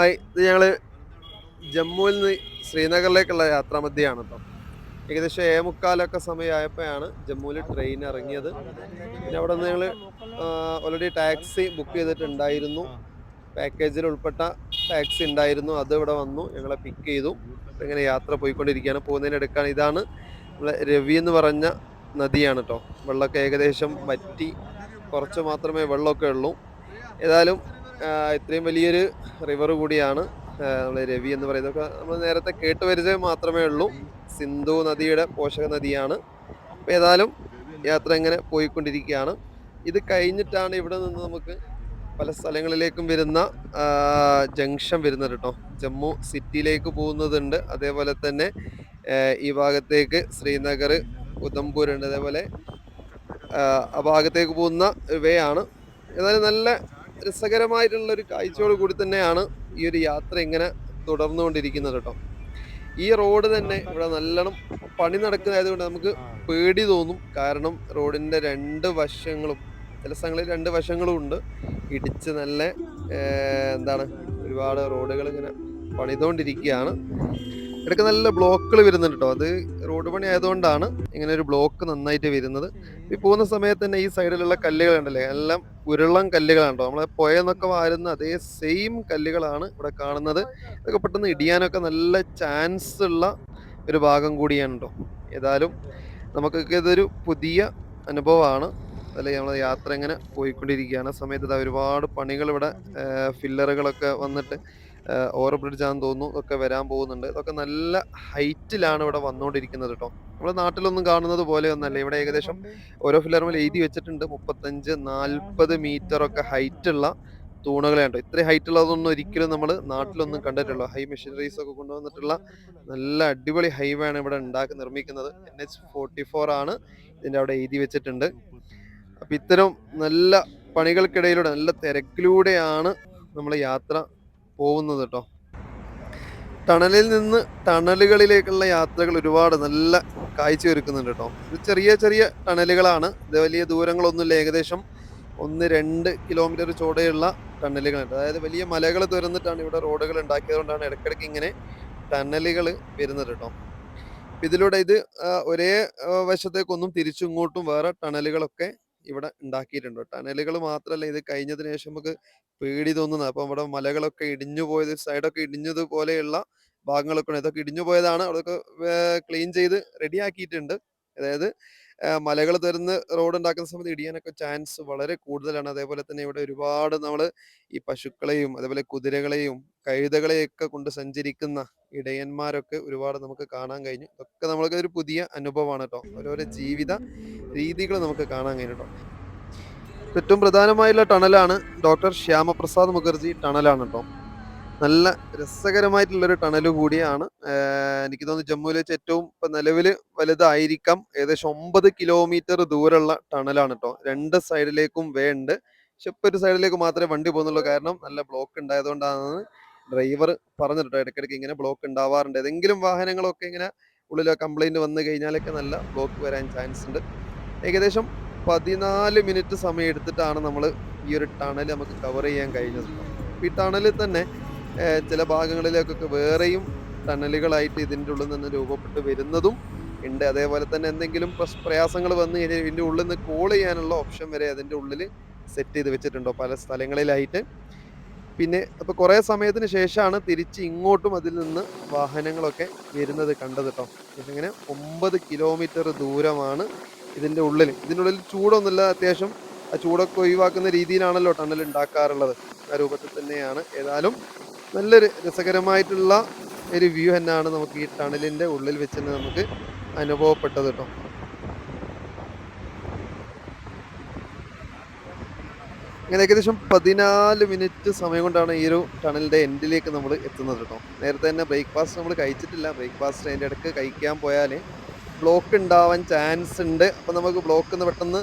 Hi ഇത് ഞങ്ങൾ ജമ്മുവിൽ നിന്ന് ശ്രീനഗറിലേക്കുള്ള യാത്രാമധ്യയാണ് കേട്ടോ ഏകദേശം ഏ മുക്കാലൊക്കെ സമയമായപ്പോഴാണ് ജമ്മുവിൽ ട്രെയിൻ ഇറങ്ങിയത്. പിന്നെ അവിടെ നിന്ന് ഞങ്ങൾ ഓൾറെഡി ടാക്സി ബുക്ക് ചെയ്തിട്ടുണ്ടായിരുന്നു. പാക്കേജിൽ ഉൾപ്പെട്ട ടാക്സി ഉണ്ടായിരുന്നു. അത് ഇവിടെ വന്നു. ഞങ്ങളെ പിക്ക് ചെയ്തു. ഇങ്ങനെ യാത്ര പോയിക്കൊണ്ടിരിക്കുകയാണ്. പോകുന്നതിനിടക്കാണ് ഇതാണ് നമ്മളെ രവി എന്ന് പറഞ്ഞ നദിയാണ് കേട്ടോ വെള്ളമൊക്കെ ഏകദേശം വറ്റി കുറച്ച് മാത്രമേ വെള്ളമൊക്കെ ഉള്ളൂ. ഏതായാലും ഇത്രയും വലിയൊരു റിവർ കൂടിയാണ് നമ്മൾ രവി എന്ന് പറയുന്നത് നമ്മൾ നേരത്തെ കേട്ട് മാത്രമേ ഉള്ളൂ. സിന്ധു നദിയുടെ പോഷക നദിയാണ്. അപ്പോൾ ഏതായാലും യാത്ര ഇങ്ങനെ പോയിക്കൊണ്ടിരിക്കുകയാണ്. ഇത് കഴിഞ്ഞിട്ടാണ് ഇവിടെ നിന്ന് നമുക്ക് പല സ്ഥലങ്ങളിലേക്കും വരുന്ന ജംഗ്ഷൻ വരുന്നത് കേട്ടോ. ജമ്മു സിറ്റിയിലേക്ക് പോകുന്നതുണ്ട്. അതേപോലെ തന്നെ ഈ ഭാഗത്തേക്ക് ശ്രീനഗർ ഉധംപൂർ ഉണ്ട് അതേപോലെ ആ, ഭാഗത്തേക്ക് പോകുന്ന വേ ആണ്. നല്ല രസകരമായിട്ടുള്ള ഒരു കാഴ്ചയോട് കൂടി തന്നെയാണ് ഈ ഒരു യാത്ര ഇങ്ങനെ തുടർന്നുകൊണ്ടിരിക്കുന്നത് കേട്ടോ. ഈ റോഡ് തന്നെ ഇവിടെ നല്ലോണം പണി നടക്കുന്നതായതുകൊണ്ട് നമുക്ക് പേടി തോന്നും. കാരണം റോഡിന്റെ രണ്ട് വശങ്ങളും ചില സ്ഥലങ്ങളിൽ രണ്ട് വശങ്ങളും ഉണ്ട്. ഇടിച്ച് നല്ല എന്താണ് ഒരുപാട് റോഡുകൾ ഇങ്ങനെ പണിതുകൊണ്ടിരിക്കുകയാണ്. ഇടയ്ക്ക് നല്ല ബ്ലോക്കുകൾ വരുന്നുണ്ട് കേട്ടോ അത് റോഡ് പണി ആയതുകൊണ്ടാണ് ഇങ്ങനെ ഒരു ബ്ലോക്ക് നന്നായിട്ട് വരുന്നത്. ഈ പോകുന്ന സമയത്ത് തന്നെ ഈ സൈഡിലുള്ള കല്ലുകൾ ഉണ്ടല്ലേ എല്ലാം ഉരുളം കല്ലുകളാണ് നമ്മളെ പുഴന്നൊക്കെ വാരുന്ന അതേ സെയിം കല്ലുകളാണ് ഇവിടെ കാണുന്നത്. ഇതൊക്കെ പെട്ടെന്ന് ഇടിയാനൊക്കെ നല്ല ചാൻസ് ഉള്ള ഒരു ഭാഗം കൂടിയാണ് കേട്ടോ ഏതായാലും നമുക്കൊക്കെ ഇതൊരു പുതിയ അനുഭവമാണ്. അതിൽ നമ്മൾ യാത്ര ഇങ്ങനെ പോയിക്കൊണ്ടിരിക്കുകയാണ്. സമയത്ത് ഒരുപാട് പണികൾ ഇവിടെ ഫില്ലറുകളൊക്കെ വന്നിട്ട് ഓവർ ബ്രിഡ്ജ് ആണെന്ന് തോന്നുന്നു. ഒക്കെ വരാൻ പോകുന്നുണ്ട്. ഇതൊക്കെ നല്ല ഹൈറ്റിലാണ് ഇവിടെ വന്നുകൊണ്ടിരിക്കുന്നത് കേട്ടോ നമ്മുടെ നാട്ടിലൊന്നും കാണുന്നത് പോലെ ഒന്നല്ല. ഇവിടെ ഏകദേശം ഓരോ ഫില്ലറുമിൽ എഴുതി വെച്ചിട്ടുണ്ട്. മുപ്പത്തഞ്ച് നാൽപ്പത് മീറ്റർ ഒക്കെ ഹൈറ്റ് ഉള്ള ഉണ്ടോ ഇത്രയും ഹൈറ്റ് ഉള്ളതൊന്നും ഒരിക്കലും നമ്മൾ നാട്ടിലൊന്നും കണ്ടിട്ടുള്ളൂ ഹൈ മെഷീനറീസ് ഒക്കെ കൊണ്ടുവന്നിട്ടുള്ള നല്ല അടിപൊളി ഹൈവേ ആണ് ഇവിടെ ഉണ്ടാക്കി നിർമ്മിക്കുന്നത്. എൻ എച്ച് ഫോർട്ടി ഫോർ ആണ് ഇതിന്റെ അവിടെ എഴുതി വെച്ചിട്ടുണ്ട്. അപ്പം ഇത്തരം നല്ല പണികൾക്കിടയിലൂടെ നല്ല തിരക്കിലൂടെയാണ് നമ്മൾ യാത്ര പോകുന്നത് കേട്ടോ ടണലിൽ നിന്ന് ടണലുകളിലേക്കുള്ള യാത്രകൾ ഒരുപാട് നല്ല കാഴ്ചയൊരുക്കുന്നുണ്ട് കേട്ടോ ഇത് ചെറിയ ചെറിയ ടണലുകളാണ്. ഇത് വലിയ ദൂരങ്ങളൊന്നുമില്ല. ഏകദേശം ഒന്ന് രണ്ട് കിലോമീറ്റർ ചുവടെയുള്ള ടണലുകളുണ്ട് അതായത് വലിയ മലകൾ തുരന്നിട്ടാണ് ഇവിടെ റോഡുകൾ ഉണ്ടാക്കിയതുകൊണ്ടാണ് ഇടയ്ക്കിടയ്ക്ക് ഇങ്ങനെ ടണലുകൾ വരുന്നത് കേട്ടോ ഇതിലൂടെ ഇത് ഒരേ വശത്തേക്കൊന്നും തിരിച്ചും ഇങ്ങോട്ടും വേറെ ടണലുകളൊക്കെ ഇവിടെ ഉണ്ടാക്കിയിട്ടുണ്ട് ടണലുകൾ മാത്രമല്ല ഇത് കഴിഞ്ഞതിന് ശേഷം നമുക്ക് പേടി തോന്നുന്നത്. അപ്പം ഇവിടെ മലകളൊക്കെ ഇടിഞ്ഞു പോയത് സൈഡൊക്കെ ഇടിഞ്ഞതുപോലെയുള്ള ഭാഗങ്ങളൊക്കെ ഉണ്ട് ഇതൊക്കെ ഇടിഞ്ഞു പോയതാണ്. അതൊക്കെ ക്ലീൻ ചെയ്ത് റെഡിയാക്കിയിട്ടുണ്ട്. അതായത് മലകൾ തരുന്ന റോഡ് ഉണ്ടാക്കുന്ന സമയത്ത് ഇടിയാനൊക്കെ ചാൻസ് വളരെ കൂടുതലാണ്. അതേപോലെ തന്നെ ഇവിടെ ഒരുപാട് നമ്മൾ ഈ പശുക്കളെയും അതേപോലെ കുതിരകളെയും കഴുതകളെയൊക്കെ കൊണ്ട് സഞ്ചരിക്കുന്ന ഇടയന്മാരൊക്കെ ഒരുപാട് നമുക്ക് കാണാൻ കഴിഞ്ഞു. ഇതൊക്കെ നമ്മൾക്ക് ഒരു പുതിയ അനുഭവമാണ് കേട്ടോ. ഓരോരോ ജീവിത രീതികൾ നമുക്ക് കാണാൻ കഴിഞ്ഞു കേട്ടോ. ഏറ്റവും പ്രധാനമായുള്ള ടണലാണ് ഡോക്ടർ ശ്യാമപ്രസാദ് മുഖർജി ടണലാണ് കേട്ടോ. നല്ല രസകരമായിട്ടുള്ളൊരു ടണൽ കൂടിയാണ്. എനിക്ക് തോന്നുന്നു ജമ്മുവിൽ വെച്ച് ഏറ്റവും ഇപ്പൊ നിലവിൽ വലുതായിരിക്കാം. ഏകദേശം ഒമ്പത് കിലോമീറ്റർ ദൂരമുള്ള ടണലാണ് കേട്ടോ. രണ്ട് സൈഡിലേക്കും വേണ്ട് പക്ഷെ ഇപ്പൊ ഒരു സൈഡിലേക്ക് മാത്രമേ വണ്ടി പോകുന്നുള്ളൂ. കാരണം നല്ല ബ്ലോക്ക് ഉണ്ടായതുകൊണ്ടാണ് ഡ്രൈവർ പറഞ്ഞിട്ടോ ഇടയ്ക്കിടയ്ക്ക് ഇങ്ങനെ ബ്ലോക്ക് ഉണ്ടാവാറുണ്ട്. ഏതെങ്കിലും വാഹനങ്ങളൊക്കെ ഇങ്ങനെ ഉള്ളിൽ കംപ്ലൈന്റ് വന്നു കഴിഞ്ഞാലൊക്കെ നല്ല ബ്ലോക്ക് വരാൻ ചാൻസ് ഉണ്ട്. ഏകദേശം പതിനാല് മിനിറ്റ് സമയം എടുത്തിട്ടാണ് നമ്മൾ ഈ ഒരു ടണൽ നമുക്ക് കവർ ചെയ്യാൻ കഴിഞ്ഞത് ഈ ടണലിൽ തന്നെ ചില ഭാഗങ്ങളിലേക്കൊക്കെ വേറെയും ടണലുകളായിട്ട് ഇതിന്റെ ഉള്ളിൽ നിന്ന് രൂപപ്പെട്ട് വരുന്നതും ഉണ്ട്. അതേപോലെ തന്നെ എന്തെങ്കിലും പ്രയാസങ്ങൾ വന്നു കഴിഞ്ഞാൽ ഇതിന്റെ ഉള്ളിൽ നിന്ന് കോൾ ചെയ്യാനുള്ള ഓപ്ഷൻ വരെ അതിന്റെ ഉള്ളിൽ സെറ്റ് ചെയ്ത് വെച്ചിട്ടുണ്ടോ. പല സ്ഥലങ്ങളിലായിട്ട് പിന്നെ അപ്പോൾ കുറേ സമയത്തിന് ശേഷമാണ് തിരിച്ച് ഇങ്ങോട്ടും അതിൽ നിന്ന് വാഹനങ്ങളൊക്കെ വരുന്നത് കണ്ടത് കേട്ടോ ഇങ്ങനെ ഒമ്പത് കിലോമീറ്റർ ദൂരമാണ് ഇതിന്റെ ഉള്ളിൽ. ഇതിന്റെ ഉള്ളിൽ ചൂടൊന്നുമില്ല അത്യാവശ്യം ആ ചൂടൊക്കെ ഒഴിവാക്കുന്ന രീതിയിലാണല്ലോ ടണൽ ഉണ്ടാക്കാറുള്ളത്. ആ രൂപത്തിൽ തന്നെയാണ്. ഏതായാലും നല്ലൊരു രസകരമായിട്ടുള്ള ഒരു വ്യൂ തന്നെയാണ് നമുക്ക് ഈ ടണലിന്റെ ഉള്ളിൽ വെച്ച് തന്നെ നമുക്ക് അനുഭവപ്പെട്ടത് കേട്ടോ അങ്ങനെ ഏകദേശം പതിനാല് മിനിറ്റ് സമയം കൊണ്ടാണ് ഈ ഒരു ടണലിന്റെ എൻഡിലേക്ക് നമ്മൾ എത്തുന്നത് കേട്ടോ നേരത്തെ തന്നെ ബ്രേക്ക്ഫാസ്റ്റ് നമ്മൾ കഴിച്ചിട്ടില്ല. ബ്രേക്ക്ഫാസ്റ്റ് അതിന്റെ ഇടയ്ക്ക് കഴിക്കാൻ പോയാൽ ബ്ലോക്ക് ഉണ്ടാവാൻ ചാൻസ് ഉണ്ട്. അപ്പോൾ നമുക്ക് ബ്ലോക്ക് നിന്ന് പെട്ടെന്ന്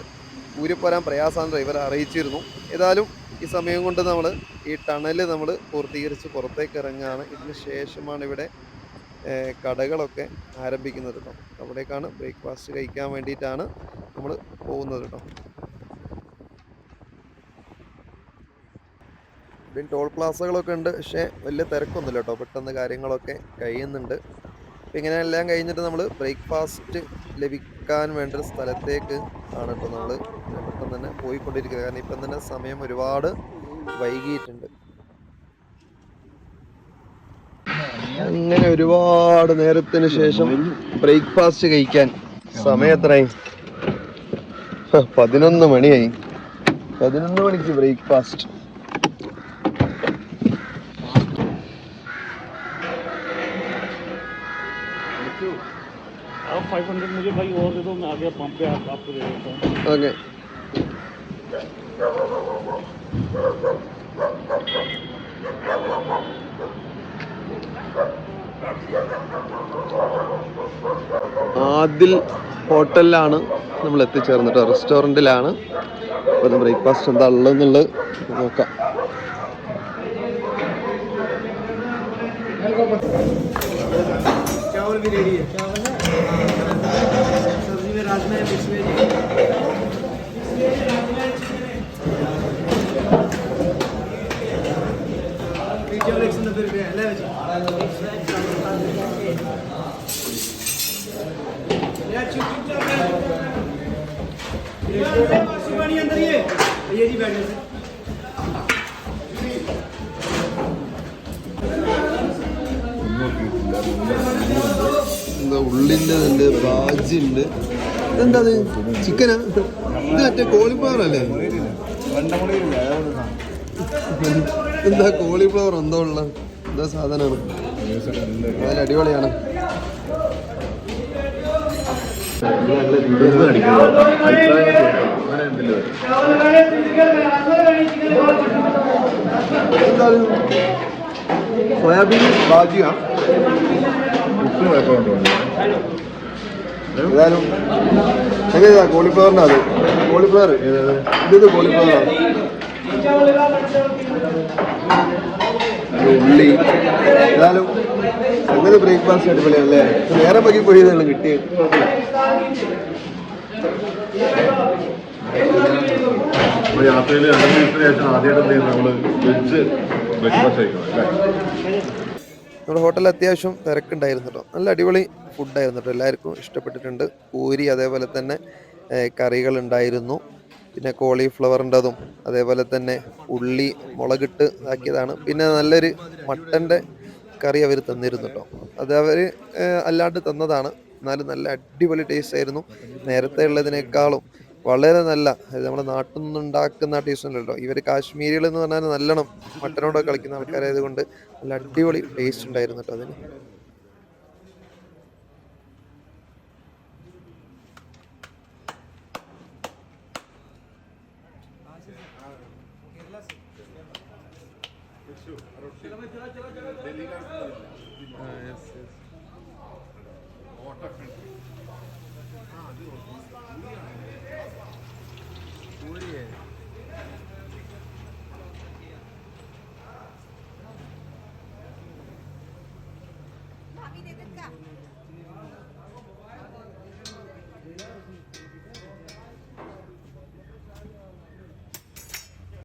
ഊരിപ്പോരാൻ പ്രയാസമാണ് ഡ്രൈവർ അറിയിച്ചിരുന്നു. ഏതായാലും ഈ സമയം കൊണ്ട് നമ്മൾ ഈ ടണൽ നമ്മൾ പൂർത്തീകരിച്ച് പുറത്തേക്ക് ഇറങ്ങുകയാണ് ഇതിന് ശേഷമാണ് ഇവിടെ കടകളൊക്കെ ആരംഭിക്കുന്നത് കേട്ടോ അവിടേക്കാണ് ബ്രേക്ക്ഫാസ്റ്റ് കഴിക്കാൻ വേണ്ടിയിട്ടാണ് നമ്മൾ പോകുന്നത് കേട്ടോ ഇവിടെയും ടോൾ പ്ലാസകളൊക്കെ ഉണ്ട്. പക്ഷേ വലിയ തിരക്കൊന്നുമില്ല കേട്ടോ. പെട്ടെന്ന് കാര്യങ്ങളൊക്കെ കഴിയുന്നുണ്ട്. അപ്പം ഇങ്ങനെ എല്ലാം കഴിഞ്ഞിട്ട് നമ്മൾ ബ്രേക്ക്ഫാസ്റ്റ് ലഭിക്കാൻ വേണ്ട ഒരു സ്ഥലത്തേക്ക് ആണ് കേട്ടോ നമ്മൾ പെട്ടെന്ന് തന്നെ പോയിക്കൊണ്ടിരിക്കുന്നത്. കാരണം ഇപ്പം തന്നെ സമയം ഒരുപാട് വൈകിയിട്ടുണ്ട്. അങ്ങനെ ഒരുപാട് നേരത്തിന് ശേഷം ബ്രേക്ക്ഫാസ്റ്റ് കഴിക്കാൻ സമയം എത്രയായി? പതിനൊന്ന് മണിയായി. പതിനൊന്ന് മണിക്ക് ബ്രേക്ക്ഫാസ്റ്റ് आप 500 मुझे भाई और दे दो मैं आगे पंप पे आप, आपको दे देता हूँ ഓക്കെ ആദിൽ ഹോട്ടലിലാണ് നമ്മൾ എത്തിച്ചേർന്നിട്ട് റെസ്റ്റോറൻറ്റിലാണ് അപ്പോൾ ബ്രേക്ക്ഫാസ്റ്റ് എന്താ ഉള്ളതെന്നുള്ളത് നോക്കാം चावल भी रेडी है चावल है ये ये जी बैठे से എന്താ ഉള്ളിൻ്റെ ഉണ്ട് ബാജി ഉണ്ട് അത്? ചിക്കനാ? ഇത് മറ്റേ കോളിഫ്ലവറല്ലേ എന്താ കോളിഫ്ലവർ എന്തോ ഉള്ള എന്താ സാധനമാണ് നല്ല അടിപൊളിയാണ്. സോയാബീൻ ബാജിയാ ഏതായാലും എങ്ങനെയാ കോളിഫ്ലവറിന്റെ അത്. കോളിഫ്ലവർ ഇത് കോളിഫ്ലവറാണ് ഉള്ളി. ഏതായാലും അങ്ങനെ ബ്രേക്ക്ഫാസ്റ്റ് അടിപൊളിയല്ലേ നേരെ പക്കി പോയി കിട്ടിയത് യാത്രയിൽ രണ്ട് ദിവസത്തിന് ശേഷം ആദ്യമായിട്ട് എന്ത് ചെയ്യുന്നത് നമ്മൾ വെജ് ബ്രേക്ക്ഫാസ്റ്റ് കഴിക്കണം അല്ലേ? നമ്മുടെ ഹോട്ടലിൽ അത്യാവശ്യം തിരക്കുണ്ടായിരുന്നു കേട്ടോ നല്ല അടിപൊളി ഫുഡായിരുന്നു കേട്ടോ എല്ലാവർക്കും ഇഷ്ടപ്പെട്ടിട്ടുണ്ട്. പൂരി അതേപോലെ തന്നെ കറികൾ ഉണ്ടായിരുന്നു പിന്നെ കോളിഫ്ലവറിന്റെതും അതേപോലെ തന്നെ ഉള്ളി മുളകിട്ട് ആക്കിയതാണ് പിന്നെ നല്ലൊരു മട്ടന്റെ കറി അവർ തന്നിരുന്നു കേട്ടോ അത് അവർ അല്ലാണ്ട് തന്നതാണ്. എന്നാലും നല്ല അടിപൊളി ടേസ്റ്റ് ആയിരുന്നു. നേരത്തെ ഉള്ളതിനേക്കാളും വളരെ നല്ല. നമ്മുടെ നാട്ടിൽ നിന്നുണ്ടാക്കുന്ന ടേസ്റ്റ് ഉണ്ടല്ലോ. ഇവർ കാശ്മീരികൾ എന്ന് പറഞ്ഞാൽ നല്ലോണം മട്ടനോടൊക്കെ കളിക്കുന്ന ആൾക്കാരായത് കൊണ്ട് നല്ല അടിപൊളി ടേസ്റ്റ് ഉണ്ടായിരുന്നു കേട്ടോ അതിന്. भाभी Uri. Mami, dentro